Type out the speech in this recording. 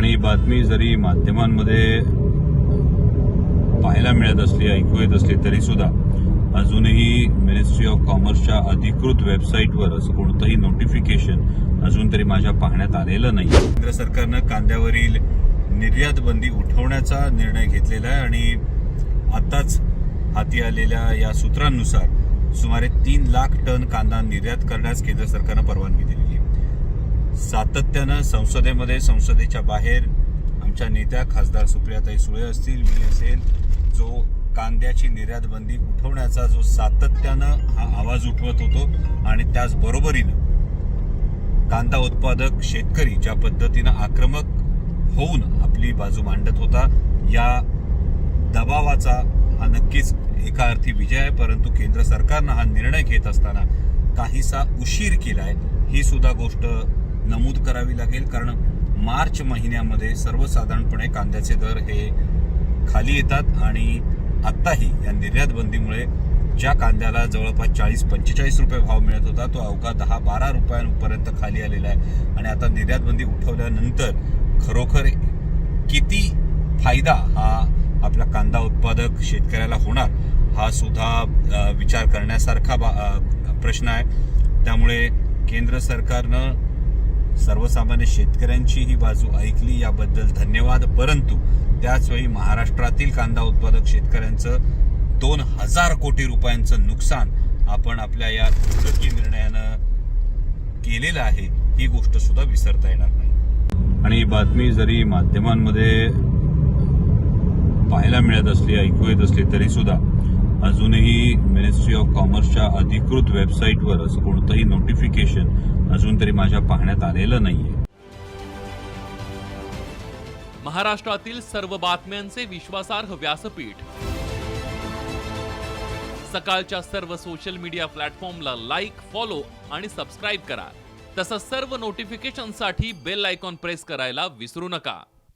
आणि बातमी जरी माध्यमांमध्ये पाहायला मिळत असली ऐकू येत असली तरीसुद्धा अजूनही मिनिस्ट्री ऑफ कॉमर्सच्या अधिकृत वेबसाईटवर असं कोणतंही नोटिफिकेशन अजून तरी माझ्या पाहण्यात आलेलं नाही. केंद्र सरकारनं कांद्यावरील निर्यात बंदी उठवण्याचा निर्णय घेतलेला आहे आणि आताच हाती आलेल्या या सूत्रांनुसार सुमारे तीन लाख टन कांदा निर्यात करण्यास केंद्र सरकारनं परवानगी दिली सातत्यानं संसदेमध्ये संसदेच्या बाहेर आमच्या नेत्या खासदार सुप्रियाताई सुळे असतील मी असेल जो कांद्याची निर्यातबंदी उठवण्याचा जो सातत्यानं हा आवाज उठवत होतो आणि त्याचबरोबरीनं कांदा उत्पादक शेतकरी ज्या पद्धतीनं आक्रमक होऊन आपली बाजू मांडत होता या दबावाचा हा नक्कीच एका अर्थी विजय आहे परंतु केंद्र सरकारनं हा निर्णय घेत असताना काहीसा उशीर केला आहे ही सुद्धा गोष्ट नमूद करावी लागेल कारण मार्च महिन्यामध्ये सर्वसाधारणपणे कांद्याचे दर हे खाली येतात आणि आत्ताही या निर्यात बंदीमुळे ज्या कांद्याला जवळपास चाळीस पंचेचाळीस रुपये भाव मिळत होता तो अवघा दहा बारा रुपयांपर्यंत खाली आलेला आहे. आणि आता निर्यात बंदी उठवल्यानंतर खरोखर किती फायदा हा आपला कांदा उत्पादक शेतकऱ्याला होणार हा सुद्धा विचार करण्यासारखा बा- प्रश्न आहे. त्यामुळे केंद्र सरकारनं सर्वसामान्य शेतकऱ्यांची ही बाजू ऐकली याबद्दल धन्यवाद. परंतु त्याचवेळी महाराष्ट्रातील कांदा उत्पादक शेतकऱ्यांचं दोन हजार कोटी रुपयांचं नुकसान आपण आपल्या या दुर्गती निर्णयानं केलेलं आहे ही गोष्ट सुद्धा विसरता येणार नाही. आणि ही बातमी जरी माध्यमांमध्ये पाहायला मिळत असली ऐकू येत असली तरी सुद्धा अजूनही मिनिस्ट्री ऑफ कॉमर्सच्या अधिकृत वेबसाईटवर असं कोणतंही नोटिफिकेशन अजून तरी माझ्या पाहण्यात आलेलं नाहीये. महाराष्ट्रातील सर्व बातम्यांचे विश्वासार्ह व्यासपीठ. सकाळच्या सर्व सोशल मीडिया प्लॅटफॉर्मला लाईक फॉलो आणि सबस्क्राईब करा. तसंच सर्व नोटिफिकेशनसाठी बेल आयकॉन प्रेस करायला विसरू नका.